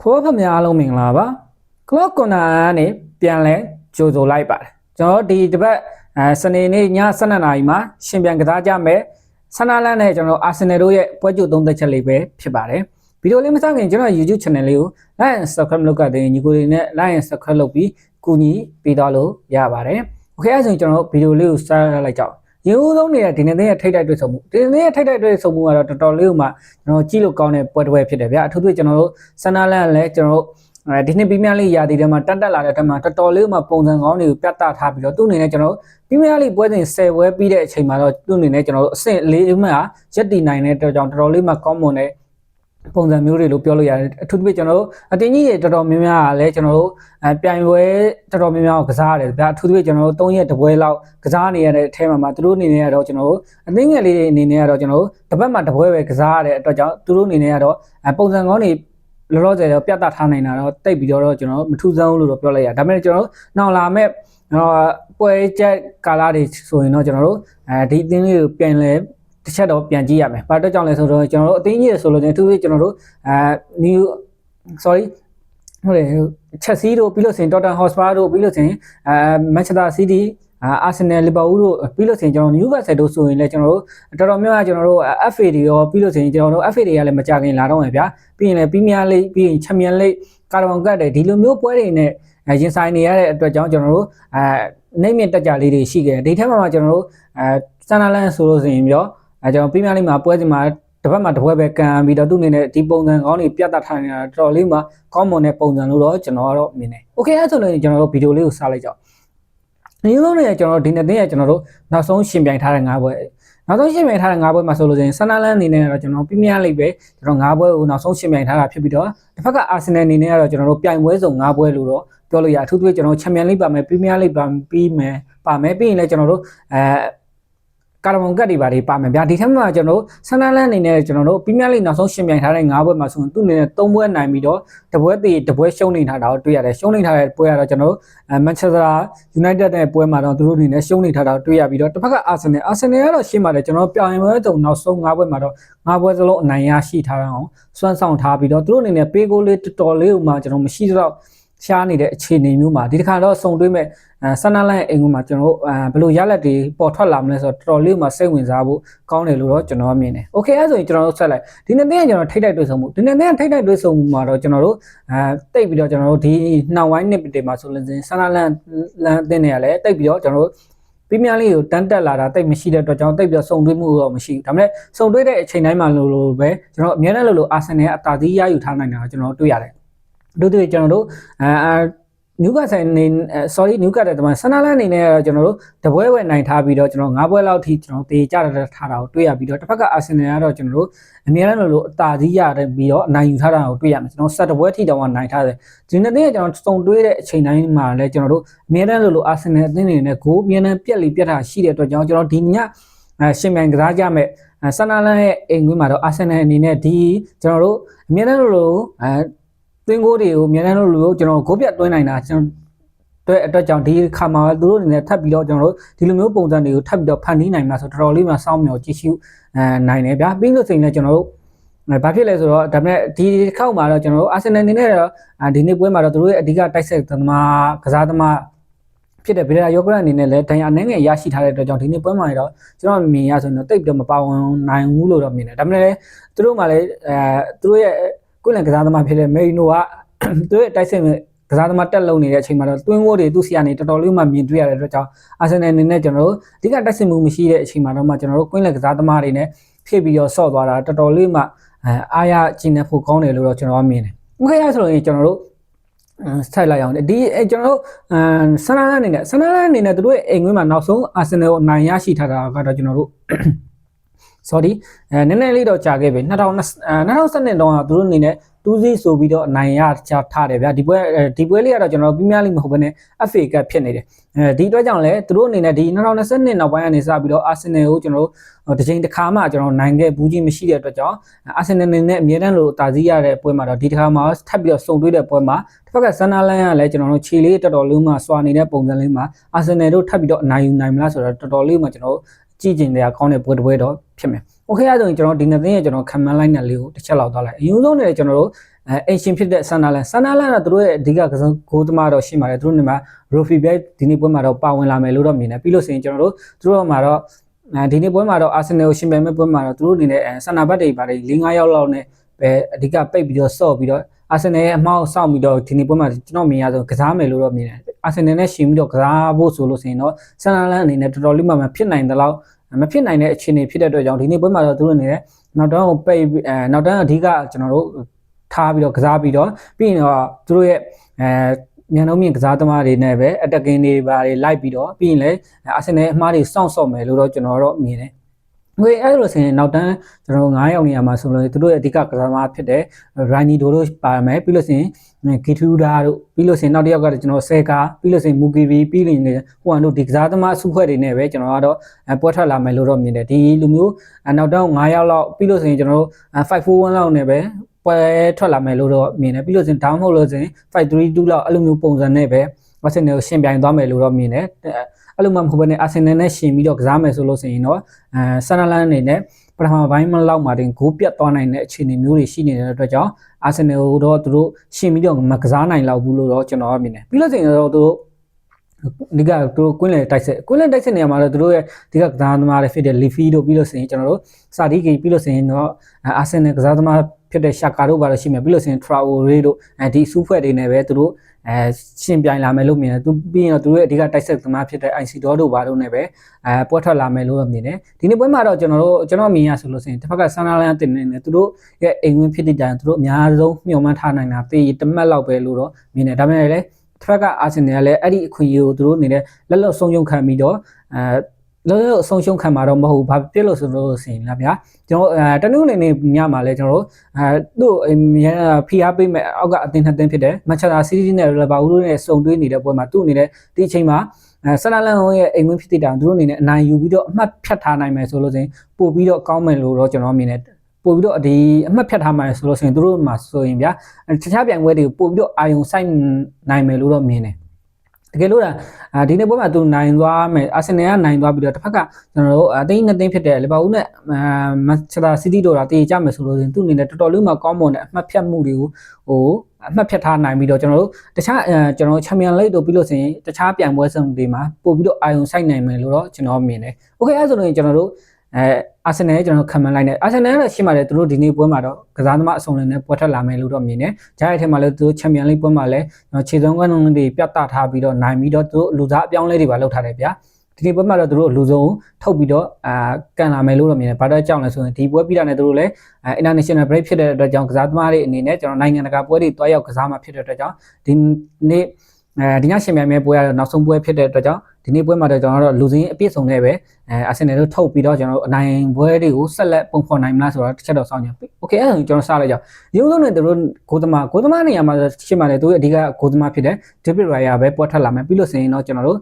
ဖိုးဖမအားလုံးမင်္ဂလာပါ Clock Corner ကနေပြန်လဲကြိုဆိုလိုက်ပါတယ်ကျွန်တော်ဒီတစ်ပတ်စနေနေ့ည7:00နာရီမှာရှင်ပြန်ကစားကြမယ်ဆန္ဒလန်းနဲ့ကျွန်တော်အာဆင်နယ်တို့ရဲ့ပွဲကြိုသုံးသက်ချက်လေးပဲဖြစ်ပါတယ်ဗီဒီယိုလေးမစခင်ကျွန်တော် YouTube channel လေးကို like and subscribe လုပ်ကြတဲ့ညီကိုတွေနဲ့ like and subscribe လုပ်ပြီးကူညီပေးသွားလို့ရပါတယ် okay အဲဆိုရင်ကျွန်တော်ဗီဒီယိုလေးကို start လိုက်ကြအောင် ရေဦးဆုံးနေတဲ့ဒီနေ့ရဲ့ထိတ်တိုက်တွေ့ဆုံမှုဒီနေ့ရဲ့ထိတ်တိုက်တွေ့ဆုံမှုကတော့တော်တော်လေးကိုမှကျွန်တော်ကြည့်လို့ကောင်းတဲ့ပွဲတစ်ပွဲဖြစ်တယ်ဗျာအထူးသဖြင့်ကျွန်တော်တို့ဆန္ဒလန်းလည်းကျွန်တော်တို့အဲဒီနေ့ပြည်မြလေးရာသီထဲမှာတက်တက်လာတဲ့ထက်မှာတော်တော်လေးမှပုံစံကောင်းတွေကိုပြတ်သားထားပြီးတော့သူ့အနေနဲ့ကျွန်တော်တို့ပြည်မြလေးပွဲစဉ်10ပွဲပြီးတဲ့အချိန်မှာတော့သူ့အနေနဲ့ကျွန်တော်တို့အဆင့်၄မှရက်တည်နိုင်တဲ့အတွက်ကြောင့်တော်တော်လေးမှကောင်းမွန်တဲ့ ပုံစံမျိုးတွေလို့ပြောလို့ရတယ်အထူးသဖြင့်ကျွန်တော်တို့အတင်းကြီးတွေတော်တော်များများကလည်းကျွန်တော်တို့အဲပြိုင်ပွဲတော်တော်များများကိုကစားရတယ်ဗျာအထူးသဖြင့်ကျွန်တော်တို့၃ရက်တပွဲလောက်ကစားနေရတဲ့အထဲမှာမှသူတို့အနေနဲ့ကတော့ကျွန်တော်တို့အသိငယ်လေးတွေအနေနဲ့ကတော့ကျွန်တော်တို့တစ်ပတ်မှတစ်ပွဲပဲကစားရတဲ့အတွက်ကြောင့်သူတို့အနေနဲ့ကတော့ပုံစံကောင်းတွေလောလောဆယ်တော့ပြတ်သားထားနိုင်တာတော့တိတ်ပြီးတော့ကျွန်တော်မထူးဆန်းဘူးလို့တော့ပြောလိုက်ရဒါပေမဲ့ကျွန်တော်တို့နောက်လာမဲ့ပွဲချက်ကာလာတွေဆိုရင်တော့ကျွန်တော်တို့အဲဒီအသင်းလေးကိုပြန်လဲ တစ်ချက်တော့ပြန်ကြည့်ရမယ်။ဘာအတွက်ကြောင့်လဲဆိုတော့ကျွန်တော်တို့အသိကြီးရဆိုလို့ချင်းသူတို့ကျွန်တော်တို့အဲ new sorry ဟုတ်တယ်ချက်စီတို့ပြီးလို့ဆိုရင် Tottenham Hotspur တို့ပြီးလို့ဆိုရင်အဲ Manchester City အာဆင်နယ်လီဗာပူးတို့ပြီးလို့ဆိုရင်ကျွန်တော်နယူကာဆယ်တို့ဆိုရင်လည်းကျွန်တော်တို့တော်တော်များများကျွန်တော်တို့ FA တွေရောပြီးလို့ဆိုရင်ကျွန်တော်တို့ FA တွေကလည်းမကြခင်လာတော့မယ်ဗျာပြီးရင်လည်းပရီးမီးယားလိပြီးရင်ချန်ပီယံလိကာဗွန်ကတ်တွေဒီလိုမျိုးပွဲတွေနဲ့ရင်ဆိုင်နေရတဲ့အတွက်ကြောင့်ကျွန်တော်တို့အဲနိုင်မြင့်တက်ကြလေးတွေရှိခဲ့တယ်ဒီထက်မှာကျွန်တော်တို့အဲစန်နာလန်ဆိုလို့ဆိုရင်ပြော အဲကျွန်တော်ပရီးမီးယားလိမှာပွဲစဉ်မှာတစ်ပတ်မှတစ်ပွဲပဲကန်ပြီးတော့သူ့အနေနဲ့ဒီပုံစံကောင်းတွေပြတ်တတ်ထားနေတာတော်တော်လေးမှကောင်းမွန်တဲ့ပုံစံလို့တော့ကျွန်တော်ကတော့မြင်တယ်။ Okay အဲ့ဆိုရင်ကျွန်တော်တို့ဗီဒီယိုလေးကိုစလိုက်ကြအောင်။ဒီလိုနဲ့ကျွန်တော်တို့ဒီနေ့တင်ရကျွန်တော်တို့နောက်ဆုံးရှင်ပြိုင်ထားတဲ့၅ပွဲနောက်ဆုံးရှင်ပြိုင်ထားတဲ့၅ပွဲမှာဆိုလို့ရှိရင်ဆန်နာလန်အနေနဲ့ကတော့ကျွန်တော်ပြင်းပြလိမ့်ပဲကျွန်တော်၅ပွဲကိုနောက်ဆုံးရှင်ပြိုင်ထားတာဖြစ်ပြီးတော့တစ်ဖက်ကအာဆင်နယ်အနေနဲ့ကတော့ကျွန်တော်တို့ပြိုင်ပွဲစုံ၅ပွဲလို့တော့ပြောလို့ရအထူးသဖြင့်ကျွန်တော်ချန်ပီယံလိပါမယ်ပရီးမီးယားလိပါပြီးမယ်ပါမယ်ပြီးရင်လည်းကျွန်တော်တို့အဲ ကာရမွန်ကတ်တွေပါတွေပါမယ်ဗျာဒီထက်မှကျွန်တော်တို့ဆန်နာလန်အနေနဲ့ကျွန်တော်တို့ပရီးမီးယားလိနောက်ဆုံးရှင်ပြိုင်ထားတဲ့၅ပွဲမှာဆိုရင်သူ့အနေနဲ့၃ပွဲနိုင်ပြီးတော့တပွဲသေးတပွဲရှုံးနေထားတာကိုတွေ့ရတယ်ရှုံးနေထားတဲ့ပွဲကတော့ကျွန်တော်တို့အဲမန်ချက်စတာယူနိုက်တက်တဲ့ပွဲမှာတော့သူတို့အနေနဲ့ရှုံးနေထားတာကိုတွေ့ရပြီးတော့တစ်ဖက်ကအာဆင်နယ်အာဆင်နယ်ကတော့ရှင်းပါတယ်ကျွန်တော်ပြောင်းရင်ပွဲတုံနောက်ဆုံး၅ပွဲမှာတော့၅ပွဲစလုံးအနိုင်ရရှိထားအောင်စွမ်းဆောင်ထားပြီးတော့သူတို့အနေနဲ့ပေးကိုလေးတော်တော်လေးဥမှာကျွန်တော်မရှိတော့ရှားနေတဲ့အခြေအနေမျိုးမှာဒီတစ်ခါတော့စုံတွေးမဲ့အဲ ဆန်နာလိုင်းအိမ်ကမှာကျွန်တော်တို့အဲဘယ်လိုရလက်တွေပေါ်ထွက်လာမလဲဆိုတော့တော်တော်လေးမှစိတ်ဝင်စားဖို့ကောင်းတယ်လို့တော့ကျွန်တော်မြင်တယ်။ Okay အဲဆိုရင်ကျွန်တော်တို့ဆက်လိုက်ဒီနေ့တည်းကကျွန်တော်ထိတ်တိုက်တွေ့ဆုံမှုဒီနေ့တည်းထိတ်တိုက်တွေ့ဆုံမှုမှာတော့ကျွန်တော်တို့အဲတိတ်ပြီးတော့ကျွန်တော်တို့ဒီနှောင်ဝိုင်းနှစ်တွေမှာဆိုလို့ရှင်ဆန်နာလန်လန်အသင်းတွေကလည်းတိတ်ပြီးတော့ကျွန်တော်တို့ပြင်းပြလေးကိုတန်းတက်လာတာတိတ်မရှိတဲ့အတွက်ကြောင့်တိတ်ပြီးတော့စုံတွေးမှုတော့မရှိဘူးဒါပေမဲ့စုံတွေးတဲ့အချိန်တိုင်းမှာလို့လို့ပဲကျွန်တော်အများနဲ့လို့လို့အာဆင်နယ်အတာသီးရယူထားနိုင်တာကျွန်တော်တွေ့ရတယ်တို့တွေ့ကျွန်တော်တို့အဲ နျူကာဆယ်နေ sorry နျူကာတဲ့တမန်ဆနာလန်အနေနဲ့ကတော့ကျွန်တော်တို့တပွဲဝဲနိုင်ထားပြီးတော့ကျွန်တော်၅ပွဲလောက်ထိကျွန်တော်တေကြရထားတာကိုတွေ့ရပြီးတော့တစ်ဖက်ကအာဆင်နယ်ကတော့ကျွန်တော်တို့အများအားလို့အတာကြီးရတဲ့ပြီးတော့အနိုင်ယူထားတာကိုတွေ့ရမယ်ကျွန်တော်ဆက်တပွဲထိတောင်ကနိုင်ထားတယ်ဒီနေ့တည်းကကျွန်တော်စုံတွေးတဲ့အချိန်တိုင်းမှာလည်းကျွန်တော်တို့အများအားလို့အာဆင်နယ်အသင်းတွေနဲ့ဂိုးအများအားပြက်လီပြက်တာရှိတဲ့အတွက်ကြောင့်ကျွန်တော်ဒီညအဲရှင်မြိုင်ကစားကြမဲ့ဆနာလန်ရဲ့အိမ်ကွင်းမှာတော့အာဆင်နယ်အနေနဲ့ဒီကျွန်တော်တို့အများအားလို့အဲ သွင်းကိုတွေကိုအများအားလို့ကျွန်တော်ဂိုးပြတ်သွင်းနိုင်တာကျွန်တော်အတွက်အတွက်ကြောင့်ဒီခါမှာသူတို့အနေနဲ့ထပ်ပြီးတော့ကျွန်တော်တို့ဒီလိုမျိုးပုံစံတွေကိုထပ်ပြီးတော့ဖန်တီးနိုင်မှာဆိုတော်တော်လေးမှစောင့်မျှော်ကြည့်ရှုအဲနိုင်တယ်ဗျာပြီးလို့ဆိုရင်လည်းကျွန်တော်တို့ဘာဖြစ်လဲဆိုတော့ဒါပေမဲ့ဒီတစ်ခေါက်မှာတော့ကျွန်တော်တို့အာဆင်နယ်အနေနဲ့တော့ဒီနေ့ပွဲမှာတော့သူတို့ရဲ့အဓိကတိုက်ဆက်သမားကစားသမားဖြစ်တဲ့ဗီလာယောဂရအနေနဲ့လည်းဒဏ်ရာအနေငယ်ရရှိထားတဲ့အတွက်ကြောင့်ဒီနေ့ပွဲမှာတော့ကျွန်တော်မြင်ရဆိုရင်တော့တိတ်ပြီးတော့မပါဝင်နိုင်ဘူးလို့တော့မြင်တယ်ဒါပေမဲ့လည်းသူတို့မှလည်းအဲသူတို့ရဲ့ ကိုယ်လန်ကစားသမားဖြစ်တဲ့မေရီနိုကသူတို့ရဲ့တိုက်ဆက်ကစားသမားတက်လုံနေတဲ့အချိန်မှာတော့တွင်းဝိုးတွေသူ့ဆီကနေတော်တော်လေးမှမြင်တွေ့ရတဲ့အတွက်ကြောင့်အာဆင်နယ်အနေနဲ့ကျွန်တော်တို့အဓိကတက်ဆင်မှုမရှိတဲ့အချိန်မှာတော့မှကျွန်တော်တို့ကွင်းလက်ကစားသမားတွေနဲ့ဖြစ်ပြီးတော့ဆော့သွားတာတော်တော်လေးမှအားရကျင်းနေဖို့ကောင်းတယ်လို့တော့ကျွန်တော်မြင်တယ်။ဥက္ကဋ္ဌဆိုရင်ကျွန်တော်တို့ဆက်လိုက်အောင်ဒီကျွန်တော်တို့ဆန်နာအနေနဲ့ဆန်နာအနေနဲ့တို့ရဲ့အိမ်ကွင်းမှာနောက်ဆုံးအာဆင်နယ်ကိုအနိုင်ရရှိထားတာကတော့ကျွန်တော်တို့ sorry အဲနည်းနည်းလေးတော့ကြာခဲ့ပြီ2020 2012တော့သူတို့အနေနဲ့တူးစီဆိုပြီးတော့အနိုင်ရချထားတယ်ဗျာဒီပွဲဒီပွဲလေးကတော့ကျွန်တော်ပြင်းပြလိမဟုတ်ဘဲနဲ့ FA Cup ဖြစ်နေတယ်အဲဒီအတွက်ကြောင့်လည်းသူတို့အနေနဲ့ဒီ2020နောက်ပိုင်းကနေစပြီးတော့ Arsenal ကိုကျွန်တော်တို့တစ်ချိန်တစ်ခါမှကျွန်တော်နိုင်ခဲ့ဘူးကြီးမရှိတဲ့အတွက်ကြောင့် Arsenal အနေနဲ့အမြဲတမ်းလို့တာစည်းရတဲ့ပွဲမှာတော့ဒီတစ်ခါမှထပ်ပြီးတော့စုံတွေးတဲ့ပွဲမှာတစ်ဖက်ကဆန်နာလန်ကလည်းကျွန်တော်တို့ခြေလေးတော်တော်လေးမှစွာနေတဲ့ပုံစံလေးမှာ Arsenal တို့ထပ်ပြီးတော့အနိုင်ယူနိုင်မလားဆိုတော့တော်တော်လေးမှကျွန်တော်တို့ ကြည့်ကျင်တဲ့အကောင်းတဲ့ပွဲတစ်ပွဲတော့ဖြစ်မယ်။ Okay အဲဆိုရင်ကျွန်တော်ဒီနေ့သင်းရဲ့ကျွန်တော်ခံမှန်းလိုက်တဲ့လေးကိုတစ်ချက်လောက်သွားလိုက်။အရင်ဆုံးနေကျွန်တော်တို့အဲအင်ရှင်ဖြစ်တဲ့ဆန်နာလန်ဆန်နာလန်ကသူတို့ရဲ့အဓိကကစားဂိုးသမားတော့ရှိပါတယ်သူတို့နေမှာရိုဖီဘက်ဒီနေ့ပွဲမှာတော့ပါဝင်လာမယ်လို့တော့မြင်တယ်ပြီးလို့ဆိုရင်ကျွန်တော်တို့သူတို့မှာတော့အဲဒီနေ့ပွဲမှာတော့အာဆင်နယ်ကိုရှင်ပြိုင်မဲ့ပွဲမှာတော့သူတို့အနေနဲ့ဆန်နာဘတ်တွေပါတယ်၄၅ရောက်လောက်နဲ့ပဲအဓိကပိတ်ပြီးတော့ဆော့ပြီးတော့ အာဆင်နယ်ရဲ့အမောက်စောင့်ပြီးတော့ဒီနေ့ပွဲမှာကျွန်တော်မြင်ရဆုံးကစားမယ်လို့တော့မြင်တယ်အာဆင်နယ်နဲ့ရှင်ပြီးတော့ကစားဖို့ဆိုလို့ဆိုရင်တော့ဆန်နာလန်အနေနဲ့တော်တော်လေးမှမဖြစ်နိုင်တဲ့လောက်မဖြစ်နိုင်တဲ့အခြေအနေဖြစ်တဲ့အတွက်ကြောင့်ဒီနေ့ပွဲမှာတော့သူတို့အနေနဲ့နောက်တော့ပိတ်အဲနောက်တော့အဓိကကျွန်တော်တို့ထားပြီးတော့ကစားပြီးတော့ပြီးရင်တော့သူတို့ရဲ့အဲညံလုံးမြင့်ကစားသမားတွေနဲ့ပဲအတက်ကင်တွေပါတွေလိုက်ပြီးတော့ပြီးရင်လည်းအာဆင်နယ်အမှားတွေစောင့်ဆော့မယ်လို့တော့ကျွန်တော်တော့မြင်တယ် ငွေအဲ့လိုဆိုရင်နောက်တန်းကျွန်တော်9ယောက်နေရာမှာဆိုလို့သူတို့ရဲ့အဓိကကစားသမားဖြစ်တဲ့ရိုင်းနီဒိုတို့ပါမယ်ပြီးလို့ဆိုရင်ဂီထူဒါတို့ပြီးလို့ဆိုရင်နောက်တစ်ယောက်ကကျွန်တော်ဆဲကာပြီးလို့ဆိုရင်မူကီဗီပြီးလို့နေဟိုအန်တို့ဒီကစားသမားအစုဖွဲ့တွေနဲ့ပဲကျွန်တော်ကတော့ပွဲထွက်လာမယ်လို့တော့မြင်တယ်ဒီလူမျိုးနောက်တန်း9ယောက်လောက်ပြီးလို့ဆိုရင်ကျွန်တော်တို့541လောက်နဲ့ပဲပွဲထွက်လာမယ်လို့တော့မြင်တယ်ပြီးလို့ဆိုရင် down မဟုတ်လို့ဆိုရင်532လောက်အဲ့လိုမျိုးပုံစံနဲ့ပဲ အာဆင်နယ်ကိုရှင်ပြိုင်သွားမယ်လို့တော့မြင်တယ်အဲ့လိုမှမဟုတ်ဘဲနဲ့အာဆင်နယ်နဲ့ရှင်ပြီးတော့ကစားမယ်ဆိုလို့ဆိုရင်တော့အဲဆန်နလန်အနေနဲ့ပထမပိုင်းမလောက်မှာတင်ဂိုးပြတ်သွားနိုင်တဲ့အခြေအနေမျိုးတွေရှိနေတဲ့အတွက်ကြောင့်အာဆင်နယ်ကိုတော့သူတို့ရှင်ပြီးတော့မကစားနိုင်လောက်ဘူးလို့တော့ကျွန်တော်ကမြင်တယ်ပြီးလို့ဆိုရင်တော့သူတို့ ဒီကသူတို့ကွင်းလေတိုက်ဆက်ကွင်းလေတိုက်ဆက်နေရာမှာတော့သူတို့ရဲ့ဒီကကစားသမားတွေဖြစ်တဲ့လီဖီတို့ပြီးလို့ဆိုရင်ကျွန်တော်တို့စာဒီဂီပြီးလို့ဆိုရင်တော့အာဆင်နယ်ကစားသမားဖြစ်တဲ့ရှာကာတို့ဘာလို့ရှိမယ်ပြီးလို့ဆိုရင်ထရာအိုရေးတို့အဲဒီစူးဖွဲ့တွေနဲ့ပဲသူတို့အဲရှင်ပြိုင်လာမယ်လို့မြင်တယ်သူပြီးရင်တော့သူတို့ရဲ့အဓိကတိုက်ဆက်သမားဖြစ်တဲ့ IC ဒေါတို့ဘာတို့နဲ့ပဲအဲပွဲထွက်လာမယ်လို့မြင်တယ်ဒီနေ့ပွဲမှာတော့ကျွန်တော်တို့ကျွန်တော်မြင်ရဆိုလို့ဆိုရင်တစ်ဖက်ကဆန်နာလန်တင်နေတယ်သူတို့ရဲ့အိမ်ဝင်ဖြစ်တဲ့တိုင်သူတို့အများဆုံးမျှော်မှန်းထားနိုင်တာတေးတမက်လောက်ပဲလို့တော့မြင်တယ်ဒါပေမဲ့လည်း တစ်ဖက်ကအာဆင်နယ်ကလည်းအဲ့ဒီအခွင့်အရေးကိုသူတို့အနေနဲ့လက်လွတ်ဆုံးယုံခံပြီးတော့အဲလောလောအဆုံးရှုံးခံမှာတော့မဟုတ်ဘာဖြစ်လို့ဆိုလို့ဆိုရင်လားဗျာကျွန်တော်အဲတနင်္ဂနွေနေ့ညမှာလဲကျွန်တော်တို့အဲသူ့ဖီအားပေးမဲ့အောက်ကအသင်းနှစ်သင်းဖြစ်တယ်မန်ချက်စတာစီးတီးနဲ့လီဗာပူးတို့နဲ့စုံတွဲနေတဲ့ပွဲမှာသူ့အနေနဲ့ဒီအချိန်မှာအဲဆလာလန်ဟိုရဲ့အိမ်ဝင်ဖြစ်တဲ့တောင်သူတို့အနေနဲ့အနိုင်ယူပြီးတော့အမှတ်ဖြတ်ထားနိုင်မယ်ဆိုလို့ဆိုရင်ပို့ပြီးတော့ကောင်းမယ်လို့တော့ကျွန်တော်မြင်တယ် ပို့ပြီးတော့ဒီအမှတ်ဖြတ်ထားမှဆိုလို့ဆိုရင်တို့မှာဆိုရင်ဗျာတခြားပြိုင်ပွဲတွေကိုပို့ပြီးတော့အာယုံစိုက်နိုင်မယ်လို့တော့မြင်တယ်တကယ်လို့ဒါဒီနေ့ပွဲမှာသူနိုင်သွားမယ်အာဆင်နယ်ကနိုင်သွားပြီးတော့တစ်ဖက်ကကျွန်တော်တို့အသိန်းနှစ်သိန်းဖြစ်တဲ့လီဗာပူးနဲ့မန်ချက်စတာစီးတီးတို့တာတည်ကြမယ်ဆိုလို့ရင်သူ့အနေနဲ့တော်တော်လေးမှကောင်းမွန်တဲ့အမှတ်ဖြတ်မှုတွေကိုဟိုအမှတ်ဖြတ်ထားနိုင်ပြီးတော့ကျွန်တော်တို့တခြားကျွန်တော်တို့ချန်ပီယံလိတ်တို့ပြီးလို့ဆိုရင်တခြားပြိုင်ပွဲစုံတွေမှာပို့ပြီးတော့အာယုံစိုက်နိုင်မယ်လို့တော့ကျွန်တော်မြင်တယ်။ Okay အဲဆိုရင်ကျွန်တော်တို့ အဲအာဆင်နယ်ကျွန်တော်ခံမှန်းလိုက်တယ်အာဆင်နယ်ကတော့ရှိမှတယ်သူတို့ဒီနေ့ပွဲမှာတော့ကစားသမားအစုံနဲ့ပွဲထွက်လာမယ်လို့တော့မြင်တယ်။ဂျားရဲ့ထဲမှာလည်းသူတို့ချန်ပီယံလိပွဲမှာလည်းခြေစုံကန်းလုံးတွေပြတ်တာထားပြီးတော့နိုင်ပြီးတော့သူတို့လူစားအပြောင်းလဲတွေပါလုပ်ထားတယ်ဗျာ။ဒီနေ့ပွဲမှာတော့သူတို့လူစုံထုတ်ပြီးတော့အာကန်လာမယ်လို့တော့မြင်တယ်။ဘာတော့ကြောက်လဲဆိုရင်ဒီပွဲပြီးတာနဲ့သူတို့လည်း international break ဖြစ်တဲ့အတွက်ကြောင့်ကစားသမားတွေအနေနဲ့ကျွန်တော်နိုင်ငံတကာပွဲတွေတွားရောက်ကစားမှာဖြစ်တဲ့အတွက်ကြောင့်ဒီနေ့အဲဒီညရှင်ပြိုင်မဲ့ပွဲရတော့နောက်ဆုံးပွဲဖြစ်တဲ့အတွက်ကြောင့် ဒီနေ့ပွဲမှာတော့ကျွန်တော်တို့လူစင်းအပြည့်စုံနဲ့ပဲအဲအာဆင်နယ်တို့ထုတ်ပြီးတော့ကျွန်တော်တို့အနိုင်ပွဲတွေကိုဆက်လက်ပုံဖော်နိုင်မလားဆိုတော့တစ်ချက်တော့စောင့်ကြပြီ။ Okay အဲ့ဒါကျွန်တော်စလိုက်ကြအောင်။ရုံးလုံးနဲ့တို့ဂိုးသမားဂိုးသမားနေရာမှာရှင်းပါတယ်သူရဲ့အဓိကဂိုးသမားဖြစ်တဲ့ David Raya ပဲပွက်ထက်လာမယ်ပြီးလို့ဆိုရင်တော့ကျွန်တော်တို့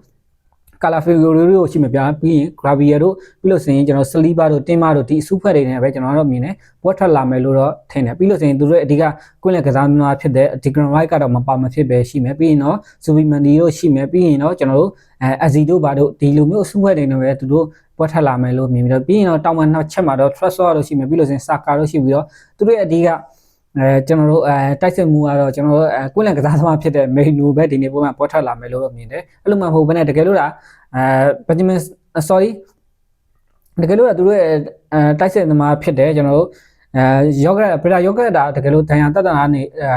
ကာလာဖီဂိုရီတို့ရှိမှာပြပြီးရင် Gravia တို့ပြီးလို့ဆိုရင်ကျွန်တော် Saliba တို့ Timber တို့ဒီအစုဖွဲ့တွေနဲ့ပဲကျွန်တော်တို့မြင်တယ်ပွက်ထွက်လာမယ်လို့တော့ထင်တယ်ပြီးလို့ဆိုရင်သူတို့အဓိကကွင်းလက်ကစားများဖြစ်တဲ့ Digran White ကတော့မပါမဖြစ်ပဲရှိမယ်ပြီးရင်တော့ Zubimandi တို့ရှိမယ်ပြီးရင်တော့ကျွန်တော်တို့အဲ Azi တို့ဘာတို့ဒီလိုမျိုးအစုဖွဲ့တွေနဲ့ပဲသူတို့ပွက်ထွက်လာမယ်လို့မြင်ပြီးတော့ပြီးရင်တော့တောင်မှနှစ်ချက်မှာတော့ Trust တို့ရှိမယ်ပြီးလို့ဆိုရင် Saka တို့ရှိပြီးတော့သူတို့ရဲ့အဓိက အဲကျွန်တော်တို့အဲတိုက်စစ်မှုကတော့ကျွန်တော်တို့အဲကွင်းလန်ကစားသမားဖြစ်တဲ့မေနူပဲဒီနေ့ပုံမှန်ပေါ်ထွက်လာမယ်လို့တော့မြင်တယ်အဲ့လိုမှမဟုတ်ဘဲနဲ့တကယ်လို့ဒါအဲဘက်ဂျမင် sorry တကယ်လို့သူတို့ရဲ့အဲတိုက်စစ်သမားဖြစ်တယ်ကျွန်တော်တို့အဲယောဂပရာယောဂတာတကယ်လို့ဒဏ်ရာတက်တာနေအဲ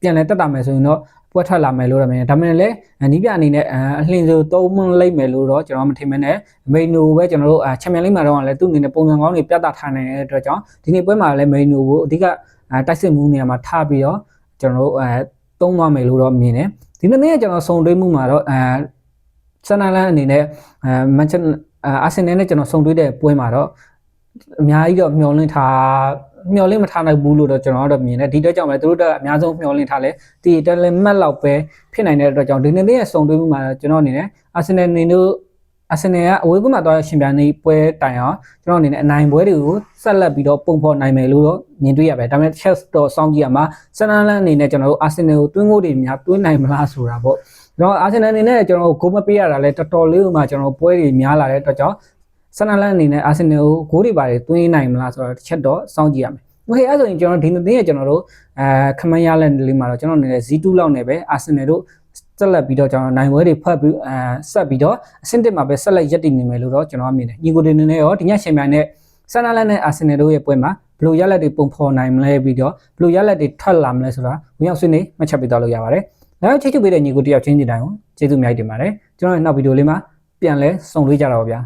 ပြန်လဲတက်တာမယ်ဆိုရင်တော့ပွဲထွက်လာမယ်လို့တော့မြင်တယ်ဒါပေမဲ့လည်းနီးပြအနေနဲ့အလှင်ဆိုသုံးမလိုက်မယ်လို့တော့ကျွန်တော်မထင်မနဲ့မေနူပဲကျွန်တော်တို့ချန်ပီယံလိမှာတော့လည်းသူ့အနေနဲ့ပုံစံကောင်းတွေပြသထားနိုင်တဲ့အတွက်ကြောင့်ဒီနေ့ပွဲမှာလည်းမေနူကိုအဓိက အဲတိုက်စစ်မှုနေရာမှာထားပြီးတော့ကျွန်တော်တို့အဲသုံးသွားမယ်လို့တော့မြင်တယ်ဒီနေ့ကကျွန်တော်စုံတွဲမှုမှာတော့အဲဆန်နလန်အနေနဲ့အဲမန်ချက်အာဆင်နယ်နဲ့ကျွန်တော်စုံတွဲတဲ့ပွဲမှာတော့အများကြီးတော့မျောလင့်ထားမျောလင့်မထားနိုင်ဘူးလို့တော့ကျွန်တော်ကတော့မြင်တယ်ဒီတော့ကြောင့်လည်းသူတို့ကအများဆုံးမျောလင့်ထားလဲဒီတယ်လီမတ်လောက်ပဲဖြစ်နိုင်တဲ့အတွက်ကြောင့်ဒီနေ့နေ့ရဲ့စုံတွဲမှုမှာကျွန်တော်အနေနဲ့အာဆင်နယ်နေတို့ အာဆင်နယ်ကအဝေးကွင်းမှာသွားရရှင်ပြိုင်နေပွဲတိုင်အောင်ကျွန်တော်အနေနဲ့အနိုင်ပွဲတွေကိုဆက်လက်ပြီးတော့ပုံဖော်နိုင်မယ်လို့တော့မြင်တွေ့ရပါတယ်။ဒါပေမဲ့ Chelsea တော့စောင့်ကြည့်ရမှာဆန်နလန်အနေနဲ့ကျွန်တော်တို့အာဆင်နယ်ကိုတွင်းကိုတွေများတွင်းနိုင်မလားဆိုတာပေါ့။ကျွန်တော်အာဆင်နယ်အနေနဲ့ကျွန်တော်တို့ဂိုးမပေးရတာလဲတော်တော်လေးဥမာကျွန်တော်ပွဲတွေများလာတဲ့အတွက်ကြောင့်ဆန်နလန်အနေနဲ့အာဆင်နယ်ကိုဂိုးတွေပါတယ်တွင်းနိုင်မလားဆိုတာတစ်ချက်တော့စောင့်ကြည့်ရမယ်။ Okay အဲ့ဆိုရင်ကျွန်တော်ဒီနေ့တင်ရကျွန်တော်တို့အဲခမန်းရလက်လေးမှာတော့ကျွန်တော်အနေနဲ့ Z2 လောက်နဲ့ပဲအာဆင်နယ်တို့ ဆက်လက်ပြီးတော့ကျွန်တော်နိုင်ဝဲတွေဖတ်ပြီးအဲဆက်ပြီးတော့အဆင့်တစ်မှာပဲဆက်လက်ရက်တည်နေမယ်လို့တော့ကျွန်တော်အမြင်တယ်ညီကိုတွေနေနဲ့ရောဒီညရှင်မြိုင်နဲ့ဆန်နာလက်နဲ့အာဆင်နယ်တို့ရဲ့ပွဲမှာဘယ်လိုရလက်တွေပုံဖော်နိုင်မလဲပြီးတော့ဘယ်လိုရလက်တွေထွက်လာမလဲဆိုတာဝင်ရောက်ဆွေးနွေးမှတ်ချက်ပေးသွားလို့ရပါတယ်နောက်ချိတ်ချုပ်ပေးတဲ့ညီကိုတယောက်ချင်းစီတိုင်းကိုကျေးဇူးအများကြီးတင်ပါတယ်ကျွန်တော်ရဲ့နောက်ဗီဒီယိုလေးမှာပြန်လဲဆုံတွေ့ကြတော့ပါဗျာ